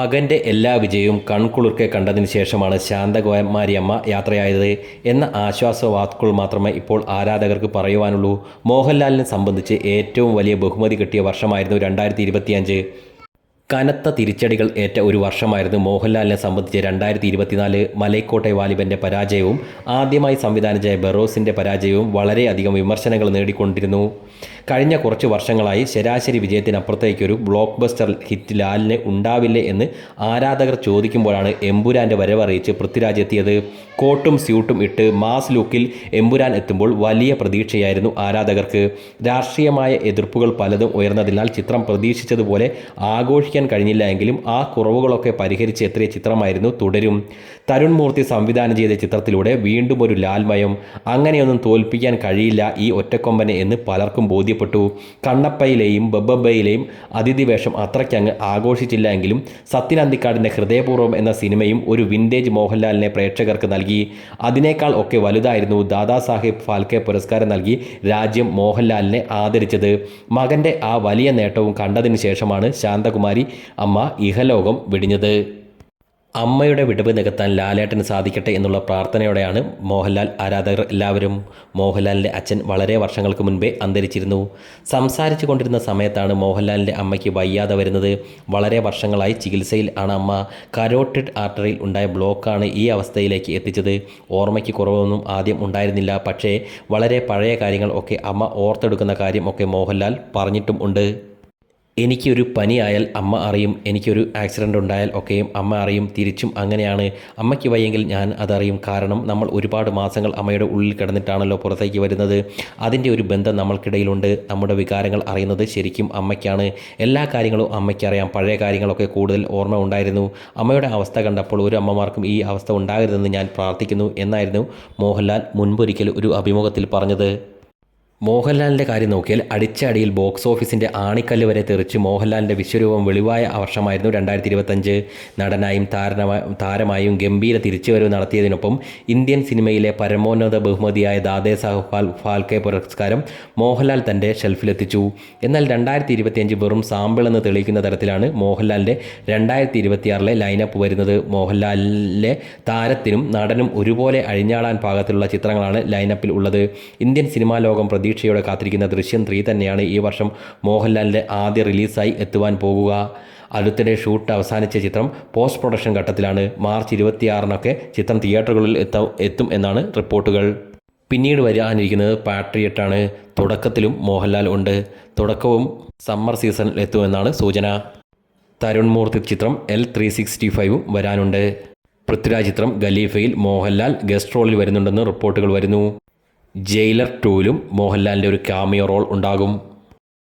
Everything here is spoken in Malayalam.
മകന്റെ എല്ലാ വിജയവും കൺകുളിർക്കെ കണ്ടതിന് ശേഷമാണ് ശാന്തകുമാരിയമ്മ യാത്രയായത് എന്ന ആശ്വാസ വാക്കുകൾ മാത്രമേ ഇപ്പോൾ ആരാധകർക്ക് പറയുവാനുള്ളൂ. മോഹൻലാലിനെ സംബന്ധിച്ച് ഏറ്റവും വലിയ ബഹുമതി കിട്ടിയ വർഷമായിരുന്നു രണ്ടായിരത്തി കനത്ത തിരിച്ചടികൾ ഏറ്റ ഒരു വർഷമായിരുന്നു മോഹൻലാലിനെ സംബന്ധിച്ച് രണ്ടായിരത്തി ഇരുപത്തിനാല് മലൈക്കോട്ടെ വാലിബന്റെ പരാജയവും ആദ്യമായി സംവിധാനം ചെയ്ത ബെറോസിന്റെ പരാജയവും വളരെയധികം വിമർശനങ്ങൾ നേടിക്കൊണ്ടിരുന്നു. കഴിഞ്ഞ കുറച്ച് വർഷങ്ങളായി ശരാശരി വിജയത്തിനപ്പുറത്തേക്കൊരു ബ്ലോക്ക് ബസ്റ്റർ ഹിറ്റ് ലാലിന് ഉണ്ടാവില്ലേ എന്ന് ആരാധകർ ചോദിക്കുമ്പോഴാണ് എമ്പുരാന്റെ വരവറിയിച്ച് പൃഥ്വിരാജ് എത്തിയത്. കോട്ടും സ്യൂട്ടും ഇട്ട് മാസ് ലുക്കിൽ എമ്പുരാൻ എത്തുമ്പോൾ വലിയ പ്രതീക്ഷയായിരുന്നു ആരാധകർക്ക്. രാഷ്ട്രീയമായ എതിർപ്പുകൾ പലതും ഉയർന്നതിനാൽ ചിത്രം പ്രതീക്ഷിച്ചതുപോലെ ആഘോഷിക്കാൻ കഴിഞ്ഞില്ല എങ്കിലും ആ കുറവുകളൊക്കെ പരിഹരിച്ച് എത്തിയ ചിത്രമായിരുന്നു തുടരും. തരുൺ മൂർത്തി സംവിധാനം ചെയ്ത ചിത്രത്തിലൂടെ വീണ്ടും ഒരു ലാൽമയം. അങ്ങനെയൊന്നും തോൽപ്പിക്കാൻ കഴിയില്ല ഈ ഒറ്റക്കൊമ്പനെ എന്ന് പലർക്കും ബോധ്യപ്പെട്ടു. കണ്ണപ്പയിലെയും ബബ്ബയിലെയും അതിഥി വേഷം അത്രയ്ക്കങ്ങ് ആഘോഷിച്ചില്ല എങ്കിലും സത്യൻ അന്തിക്കാടിന്റെ ഹൃദയപൂർവം എന്ന സിനിമയും ഒരു വിന്റേജ് മോഹൻലാലിനെ പ്രേക്ഷകർക്ക് നൽകി. അതിനേക്കാൾ ഒക്കെ വലുതായിരുന്നു ദാദാസാഹിബ് ഫാൽക്കെ പുരസ്കാരം നൽകി രാജ്യം മോഹൻലാലിനെ ആദരിച്ചത്. മകന്റെ ആ വലിയ നേട്ടവും കണ്ടതിന് ശേഷമാണ് ശാന്തകുമാരി അമ്മ ഇഹലോകം വെടിഞ്ഞത്. അമ്മയുടെ വിടവ് നികത്താൻ ലാലേട്ടന് സാധിക്കട്ടെ എന്നുള്ള പ്രാർത്ഥനയോടെയാണ് മോഹൻലാൽ ആരാധകർ എല്ലാവരും. മോഹൻലാലിന്റെ അച്ഛൻ വളരെ വർഷങ്ങൾക്ക് മുൻപേ അന്തരിച്ചിരുന്നു. സംസാരിച്ചു കൊണ്ടിരുന്ന സമയത്താണ് മോഹൻലാലിന്റെ അമ്മയ്ക്ക് വയ്യാതെ വരുന്നത്. വളരെ വർഷങ്ങളായി ചികിത്സയിൽ ആണ് അമ്മ. കരോട്ടിഡ് ആർട്ടറിയിൽ ഉണ്ടായ ബ്ലോക്കാണ് ഈ അവസ്ഥയിലേക്ക് എത്തിച്ചത്. ഓർമ്മയ്ക്ക് കുറവൊന്നും ആദ്യം ഉണ്ടായിരുന്നില്ല. പക്ഷേ വളരെ പഴയ കാര്യങ്ങൾ ഒക്കെ അമ്മ ഓർത്തെടുക്കുന്ന കാര്യം ഒക്കെ മോഹൻലാൽ പറഞ്ഞിട്ടും ഉണ്ട്. എനിക്കൊരു പനിയായാൽ അമ്മ അറിയും എനിക്കൊരു ആക്സിഡന്റ് ഉണ്ടായാൽ ഒക്കെയും അമ്മ അറിയും തിരിച്ചും അങ്ങനെയാണ്. അമ്മയ്ക്ക് വയ്യെങ്കിൽ ഞാൻ അതറിയും. കാരണം നമ്മൾ ഒരുപാട് മാസങ്ങൾ അമ്മയുടെ ഉള്ളിൽ കിടന്നിട്ടാണല്ലോ പുറത്തേക്ക് വരുന്നത്. അതിന്റെ ഒരു ബന്ധം നമ്മൾക്കിടയിലുണ്ട്. നമ്മുടെ വികാരങ്ങൾ അറിയുന്നത് ശരിക്കും അമ്മയ്ക്കാണ്. എല്ലാ കാര്യങ്ങളും അമ്മയ്ക്കറിയാം. പഴയ കാര്യങ്ങളൊക്കെ കൂടുതൽ ഓർമ്മ ഉണ്ടായിരുന്നു. അമ്മയുടെ അവസ്ഥ കണ്ടപ്പോൾ ഒരു അമ്മമാർക്കും ഈ അവസ്ഥ ഉണ്ടാകരുതെന്ന് ഞാൻ പ്രാർത്ഥിക്കുന്നു എന്നായിരുന്നു മോഹൻലാൽ മുൻപൊരിക്കൽ ഒരു അഭിമുഖത്തിൽ പറഞ്ഞത്. മോഹൻലാലിന്റെ കാര്യം നോക്കിയാൽ അടിച്ചടിയിൽ ബോക്സ് ഓഫീസിന്റെ ആണിക്കല്ല് വരെ തെറിച്ച് മോഹൻലാലിന്റെ വിശ്വരൂപം വെളിവായ വർഷമായിരുന്നു രണ്ടായിരത്തി ഇരുപത്തഞ്ച് നടനായും താരമായും ഗംഭീര തിരിച്ചുവരവ് നടത്തിയതിനൊപ്പം ഇന്ത്യൻ സിനിമയിലെ പരമോന്നത ബഹുമതിയായ ദാദേ സാഹു ഫാൽ ഫാൽക്കെ പുരസ്കാരം മോഹൻലാൽ തന്റെ ഷെൽഫിലെത്തിച്ചു. എന്നാൽ രണ്ടായിരത്തി ഇരുപത്തിയഞ്ച് വെറും സാമ്പിൾ എന്ന് തെളിയിക്കുന്ന തരത്തിലാണ് മോഹൻലാലിന്റെ രണ്ടായിരത്തി ഇരുപത്തിയാറിലെ ലൈനപ്പ് വരുന്നത്. മോഹൻലാലിലെ താരത്തിനും നടനും ഒരുപോലെ അഴിഞ്ഞാടാൻ പാകത്തിലുള്ള ചിത്രങ്ങളാണ് ലൈനപ്പിൽ ഉള്ളത്. ഇന്ത്യൻ സിനിമാ ലോകം പ്രതീക്ഷയോടെ കാത്തിരിക്കുന്ന ദൃശ്യം ത്രീ തന്നെയാണ്. ഈ വർഷം മോഹൻലാലിന്റെ ആദ്യ റിലീസായി എത്തുവാൻ പോകുക. അടുത്തിടെ ഷൂട്ട് അവസാനിച്ച ചിത്രം പോസ്റ്റ് പ്രൊഡക്ഷൻ ഘട്ടത്തിലാണ്. മാർച്ച് ഇരുപത്തിയാറിനൊക്കെ ചിത്രം തിയേറ്ററുകളിൽ എത്ത എന്നാണ് റിപ്പോർട്ടുകൾ. പിന്നീട് വരാനിരിക്കുന്നത് പാട്രിയറ്റാണ് തുടക്കത്തിലും മോഹൻലാൽ ഉണ്ട്. തുടക്കവും സമ്മർ സീസണിൽ എത്തുമെന്നാണ് സൂചന. തരുൺ മൂർത്തി ചിത്രം എൽ ത്രീ സിക്സ്റ്റി ഫൈവും വരാനുണ്ട്. പൃഥ്വിരാജ് ചിത്രം ഖലീഫയിൽ മോഹൻലാൽ ഗസ്റ്റ് റോളിൽ വരുന്നുണ്ടെന്ന് റിപ്പോർട്ടുകൾ വരുന്നു. ജയിലർ ടൂവിലും മോഹൻലാലിന്റെ ഒരു കാമിയോ റോൾ ഉണ്ടാകും.